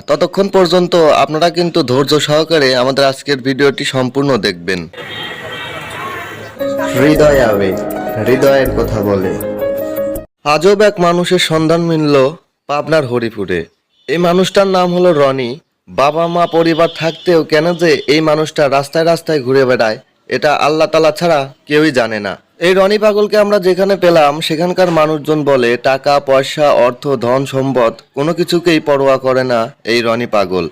ততক্ষণ পর্যন্ত আপনারা কিন্তু ধৈর্য সহকারে আমাদের আজকের ভিডিওটি সম্পূর্ণ দেখবেন। হৃদয় হৃদয়ের কথা বলে। আজব এক মানুষের সন্ধান মিলল পাবনার হরিপুরে। এই মানুষটার নাম হলো রনি। বাবা, মা, পরিবার থাকতেও কেন যে এই মানুষটা রাস্তায় রাস্তায় ঘুরে বেড়ায়, এটা আল্লাহ তালা ছাড়া কেউই জানে না। এই রনি পাগলকে আমরা যেখানে পেলাম, সেখানকার মানুষজন বলে, টাকা, পয়সা, অর্থ, ধন, সম্পদ, কোনো কিছুকেই পরোয়া করে না এই রনি পাগল।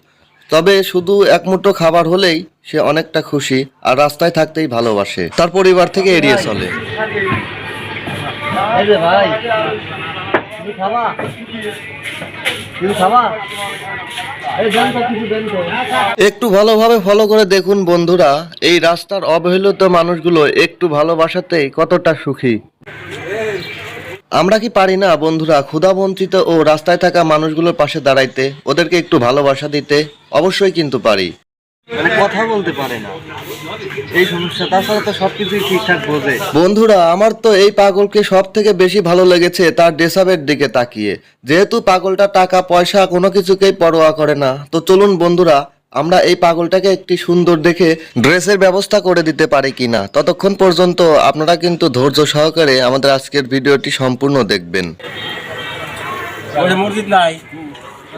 তবে শুধু এক মুঠো খাবার হলেই সে অনেকটা খুশি আর রাস্তায় থাকতেই ভালোবাসে। তার পরিবার থেকে এড়িয়ে চলে। ভাই। তুমি খাবা? খাবা? কিছু তো। একটু ভালোভাবে ফলো করে দেখুন বন্ধুরা এই রাস্তার অবহেলিত মানুষগুলো একটু ভালোবাসাতেই কতটা সুখী। আমরা কি পারি না বন্ধুরা ক্ষুধা বঞ্চিত ও রাস্তায় থাকা মানুষগুলোর পাশে দাঁড়াইতে ওদেরকে একটু ভালোবাসা দিতে? অবশ্যই কিন্তু পারি। মানে কথা বলতে পারে না। এই সমস্যা তাছাড়া তো সবকিছুই ঠিকঠাক বোঝে। বন্ধুরা আমার তো এই পাগলকে সব থেকে বেশি ভালো লেগেছে তার ড্রেসাপের দিকে তাকিয়ে। যেহেতু পাগলটা টাকা পয়সা কোনো কিছুকেই পরোয়া করে না তো চলুন বন্ধুরা আমরা এই পাগলটাকে একটি সুন্দর দেখে ড্রেসের ব্যবস্থা করে দিতে পারি কিনা। ততক্ষণ পর্যন্ত আপনারা কিন্তু ধৈর্য সহকারে আমাদের আজকের ভিডিওটি সম্পূর্ণ দেখবেন। মসজিদ নাই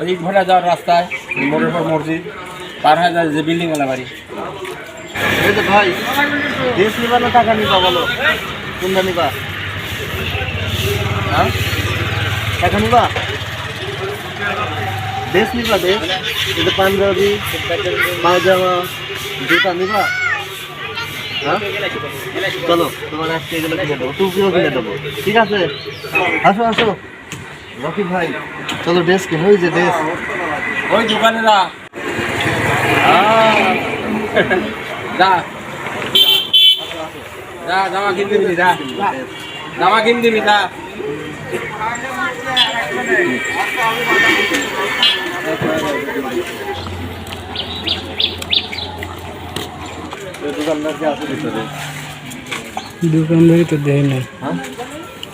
ওই ভাটা যাওয়ার রাস্তায় মোড়ের পর মসজিদ পার হয়ে যায় যে বিল্ডিং ওলা বাড়ি। এই ভাই দেশ নিবা না টাকা নিবা বলো। কোনটা নিবা? হ্যাঁ? টাকা নিবা? দেশ নিবা দেশ এটা পাঞ্জাবি পায়জামা জুতা নিবা? হ্যাঁ? চলো তোমার আজকে এগুলো কিনে দেবো। টুপিও কিনে দেবো। ঠিক আছে? আসো আসো। রকি ভাই চলো ড্রেস কিনে। ওই যে ড্রেস। ওই দোকানে যা যা। যা জামা কিনতে দিবি যা। জামা কিনতে দিবি যা। দোকানদার তো দেয় না হ্যাঁ?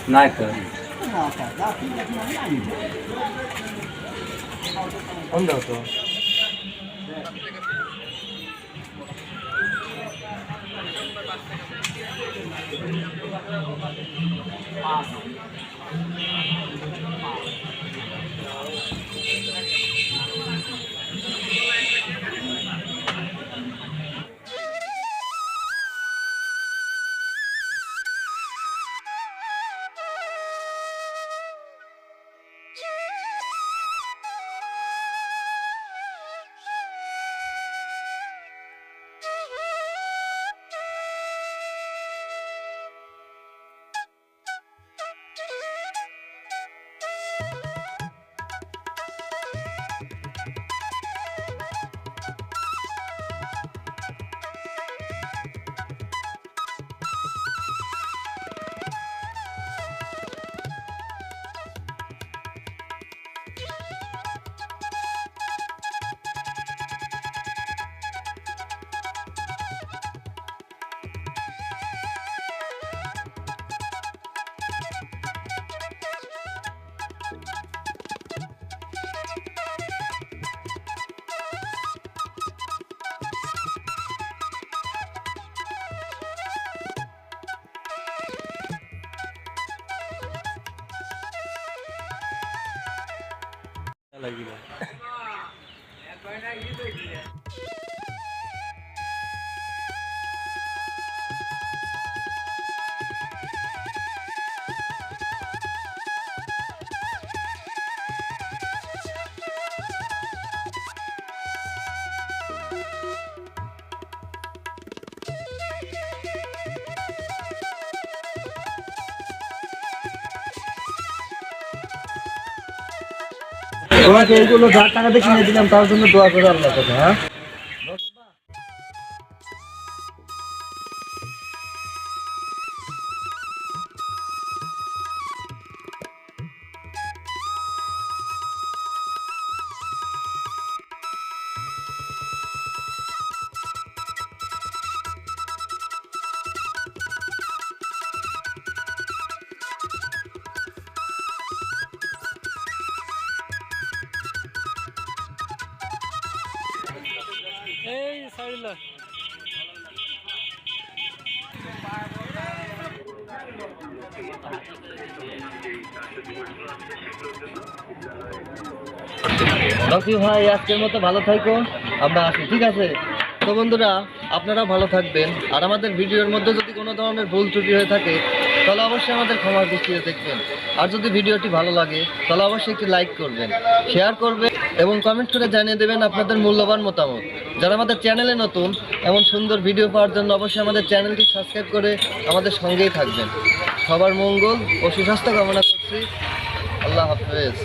নাই তো। কোন लगेगा। তোমাকে এইগুলো যার টাকা দিয়ে কিনে দিলাম তার জন্য দোয়া করে আল্লাহ কথা হ্যাঁ? আলহামদুলিল্লাহ ভাই, আজকের মতো ভালো থাকো আমরা ঠিক আছে? তো বন্ধুরা আপনারা ভালো থাকবেন। আর আমাদের ভিডিওর মধ্যে যদি কোনো ধরনের ভুল ত্রুটি হয়ে থাকে, তাহলে অবশ্যই আমাদের ক্ষমার দৃষ্টিতে দেখবেন। আর যদি ভিডিওটি ভালো লাগে, তাহলে অবশ্যই একটি লাইক করবেন, শেয়ার করবেন। এবং কমেন্ট করে জানিয়ে দেবেন আপনাদের মূল্যবান মতামত। যারা আমাদের চ্যানেলে নতুন, এমন সুন্দর ভিডিও পাওয়ার জন্য অবশ্যই আমাদের চ্যানেলটি সাবস্ক্রাইব করে আমাদের সঙ্গেই থাকবেন। সবার মঙ্গল ও সুস্বাস্থ্য কামনা করছি। আল্লাহ হাফেজ।